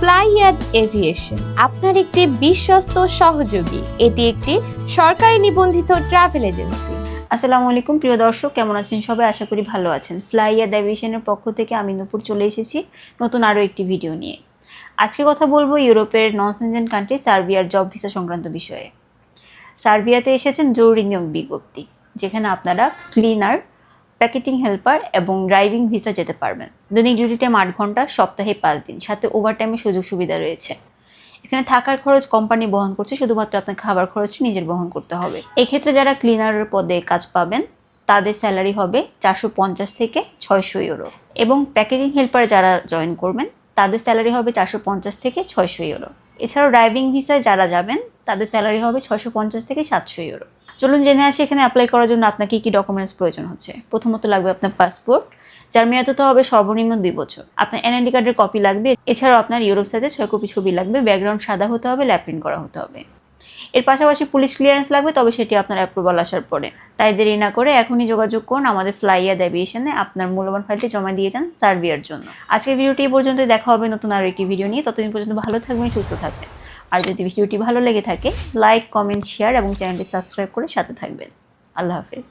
ফ্লাইয়াদ aviation, আপনার একটি বিশ্বস্ত সহযোগী। এটি একটি সরকারি নিবন্ধিত ট্রাভেল এজেন্সি। আসসালামু আলাইকুম, প্রিয় দর্শক, কেমন আছেন সবাই? আশা করি ভালো আছেন। ফ্লাইয়া অ্যাভিয়েশনের পক্ষ থেকে আমি নূপুর চলে এসেছি নতুন আরও একটি ভিডিও নিয়ে। আজকে কথা বলব ইউরোপের নন সেনজেন কান্ট্রি সার্বিয়ার জব ভিসা সংক্রান্ত বিষয়ে। সার্বিয়াতে এসেছেন জরুরি নিয়োগ বিজ্ঞপ্তি, যেখানে আপনারা ক্লিনার প্যাকেটিং হেল্পার এবং ড্রাইভিং ভিসা যেতে পারবেন। দৈনিক ডিউটি টাইম আট ঘণ্টা, সপ্তাহে পাঁচ দিন। সাথে ওভারটাইমের সুযোগ সুবিধা রয়েছে। এখানে থাকার খরচ কোম্পানি বহন করছে, শুধুমাত্র আপনার খাবার খরচটি নিজের বহন করতে হবে। এক্ষেত্রে যারা ক্লিনারের পদে কাজ পাবেন, তাদের স্যালারি হবে চারশো পঞ্চাশ থেকে ছয়শো ইউরো এবং প্যাকেজিং হেল্পার যারা জয়েন করবেন, তাদের স্যালারি হবে চারশো পঞ্চাশ থেকে ছয়শো ইউরো এছাড়াও ড্রাইভিং ভিসায় যারা যাবেন, তাদের স্যালারি হবে ছয়শো পঞ্চাশ থেকে সাতশো ইউরো চলুন জেনে আসি, এখানে অ্যাপ্লাই করার জন্য আপনার কী কী ডকুমেন্টস প্রয়োজন হচ্ছে। প্রথমত লাগবে আপনার পাসপোর্ট যার মেয়াদ হতে হবে সর্বনিম্ন দুই বছর। আপনার এনআইডি কার্ডের কপি লাগবে, এছাড়াও আপনার ইউরোপ সাইজে ছয় কপি ছবি লাগবে ব্যাকগ্রাউন্ড সাদা হতে হবে ল্যাপ প্রিন্ট করা হতে হবে। এর পাশাপাশি পুলিশ ক্লিয়ারেন্স লাগবে, তবে সেটি আপনার অ্যাপ্রুভাল আসার পরে। তাই দেরি না করে এখনই যোগাযোগ করুন, আমাদের ফ্লাইয়া অ্যাভিয়েশনে আপনার মূল্যবান ফাইলটি জমা দিয়ে যান সার্বিয়ার জন্য। আজকের ভিডিওটি পর্যন্ত দেখা হবে নতুন আরও একটি ভিডিও নিয়ে। ততদিন পর্যন্ত ভালো থাকবেন, সুস্থ থাকবেন। আর যদি ভিডিওটি ভালো লেগে থাকে লাইক কমেন্ট শেয়ার এবং চ্যানেলটি সাবস্ক্রাইব করে সাথে থাকবেন। আল্লাহ হাফেজ।